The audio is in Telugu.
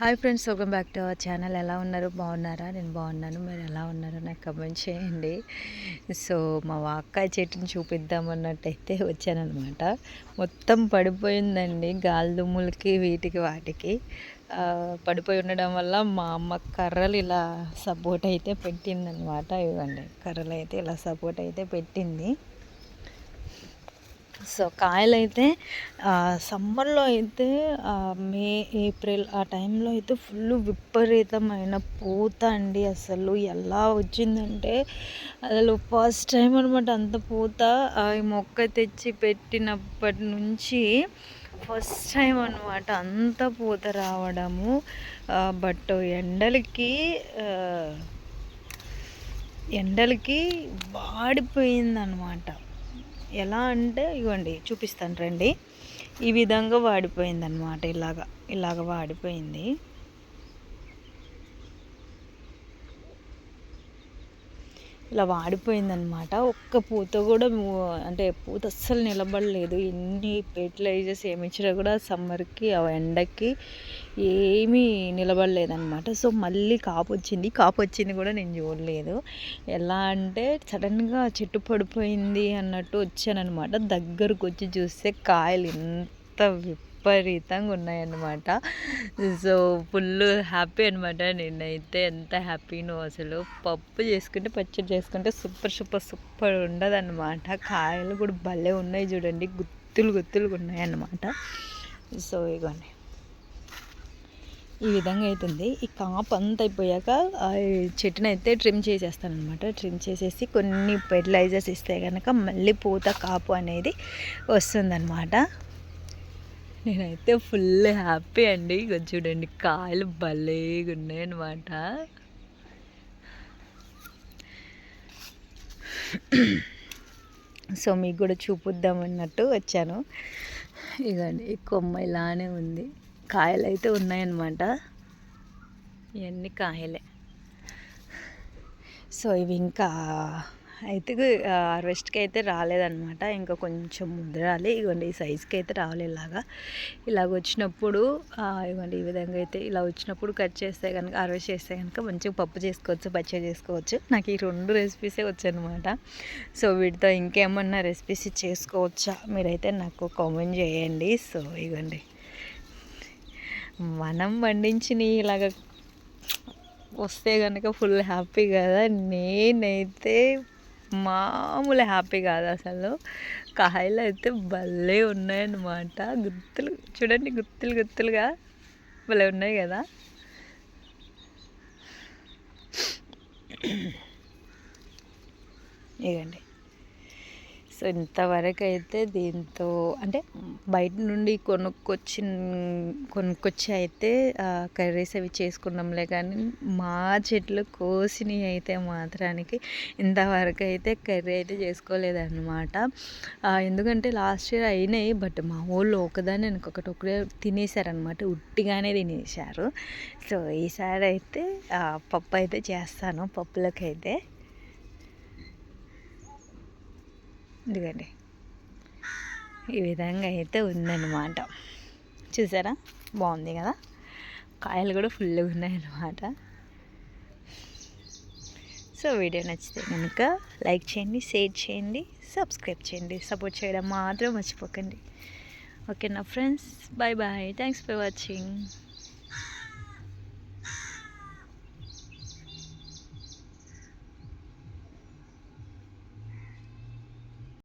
Hi friends welcome back to our channel. ఎలా ఉన్నారు? బాగున్నారా? నేను బాగున్నాను. మీరు ఎలా ఉన్నారు నాకు కమెంట్ చేయండి. సో మా వాక్కాయ చెట్టుని చూపిద్దామన్నట్టయితే వచ్చానమాట మొత్తం పడిపోయిందండి గాలి దుమ్ములకి వీటికి వాటికి. పడిపోయి ఉండడం వల్ల మా అమ్మ కర్రలు ఇలా సపోర్ట్ అయితే పెట్టిందనమాట ఇవ్వండి కర్రలు అయితే ఇలా సపోర్ట్ అయితే పెట్టింది. సో కాయలైతే సమ్మర్లో అయితే మే ఏప్రిల్ ఆ టైంలో అయితే ఫుల్ విపరీతమైన పూత అండి అసలు. ఎలా వచ్చిందంటే అసలు ఫస్ట్ టైం అనమాట అంత పూత. ఈ మొక్క తెచ్చి పెట్టినప్పటి నుంచి ఫస్ట్ టైం అనమాట అంత పూత రావడము. బట్ ఎండలకి ఎండలకి వాడిపోయిందనమాట ఎలా అంటే ఇవ్వండి చూపిస్తాను రండి. ఈ విధంగా వాడిపోయింది అనమాట ఇలాగ ఇలాగ వాడిపోయింది. ఇలా వాడిపోయిందనమాట ఒక్క పూత కూడా అంటే పూత అస్సలు నిలబడలేదు. ఎన్ని ఫెర్టిలైజర్స్ ఏమి ఇచ్చినా కూడా సమ్మర్కి ఆ ఎండకి ఏమీ నిలబడలేదనమాట సో మళ్ళీ కాపు వచ్చింది. కాపు వచ్చింది కూడా నేను చూడలేదు. ఎలా అంటే సడన్గా చెట్టు పడిపోయింది అన్నట్టు వచ్చానమాట దగ్గరకు వచ్చి చూస్తే కాయలు ఎంత విపరీతంగా ఉన్నాయన్నమాట. సో ఫుల్ హ్యాపీ అనమాట నేనైతే ఎంత హ్యాపీనో అసలు. పప్పు చేసుకుంటే పచ్చడి చేసుకుంటే సూపర్ సూపర్ సూపర్ ఉండదన్నమాట. కాయలు కూడా భలే ఉన్నాయి చూడండి. గుత్తులు గుత్తులు ఉన్నాయన్నమాట. సో ఇగోండి. ఈ విధంగా అవుతుంది ఈ కాపు అంత అయిపోయాక చెట్టును అయితే ట్రిమ్ చేసేస్తాను అనమాట ట్రిమ్ చేసేసి కొన్ని ఫెర్టిలైజర్స్ ఇస్తే కనుక మళ్ళీ పూత కాపు అనేది వస్తుందన్నమాట. నేనైతే ఫుల్ హ్యాపీ అండి. ఇక చూడండి కాయలు భలేగా ఉన్నాయన్నమాట సో మీకు కూడా చూపుద్దాం అన్నట్టు వచ్చాను. ఇదండి ఈ కొమ్మ ఇలానే ఉంది. కాయలు అయితే ఉన్నాయన్నమాట. ఇవన్నీ కాయలే. సో ఇవి ఇంకా అయితే హార్వెస్ట్కి అయితే రాలేదనమాట ఇంకా కొంచెం ముద్రాలి. ఇవ్వండి ఈ సైజ్కి అయితే రావాలి ఇలాగా. ఇలాగ వచ్చినప్పుడు ఇవ్వండి ఈ విధంగా అయితే ఇలా వచ్చినప్పుడు కట్ చేస్తే కనుక హార్వెస్ట్ చేస్తే కనుక మంచిగా పప్పు చేసుకోవచ్చు పచ్చడి చేసుకోవచ్చు. నాకు ఈ రెండు రెసిపీసే వచ్చనమాట సో వీటితో ఇంకేమన్నా రెసిపీస్ చేసుకోవచ్చా? మీరైతే నాకు కామెంట్ చేయండి. సో ఇవ్వండి మనం పండించిన ఇలాగ వస్తే కనుక ఫుల్ హ్యాపీ కదా? నేనైతే మామూలు హ్యాపీ కాదు అసలు. కాయలు అయితే భలే ఉన్నాయన్నమాట. గుత్తులు చూడండి గుత్తులు గుత్తులుగా భలే ఉన్నాయి కదా. ఇగండి. సో ఇంతవరకు అయితే దీంతో అంటే బయట నుండి కొనుక్కొచ్చి కొనుక్కొచ్చి అయితే కర్రీస్ అవి చేసుకున్నాంలే కానీ మా చెట్లు కోసినవి అయితే మాత్రానికి ఇంతవరకు అయితే కర్రీ అయితే చేసుకోలేదన్నమాట. ఎందుకంటే లాస్ట్ ఇయర్ అయినాయి బట్ మా ఊళ్ళో ఒకదాన్ని ఒకటి ఒకటే తినేశారనమాట ఉట్టిగానే తినేశారు. సో ఈసారి అయితే పప్పు అయితే చేస్తాను పప్పులకైతే. ఇదిగండి. ఈ విధంగా అయితే ఉందన్నమాట. చూసారా? బాగుంది కదా? కాయలు కూడా ఫుల్గా ఉన్నాయన్నమాట. సో వీడియో నచ్చితే కనుక లైక్ చేయండి షేర్ చేయండి సబ్స్క్రైబ్ చేయండి. సపోర్ట్ చేయడం మాత్రం మర్చిపోకండి. ఓకే నా friends? Bye bye. Thanks for watching.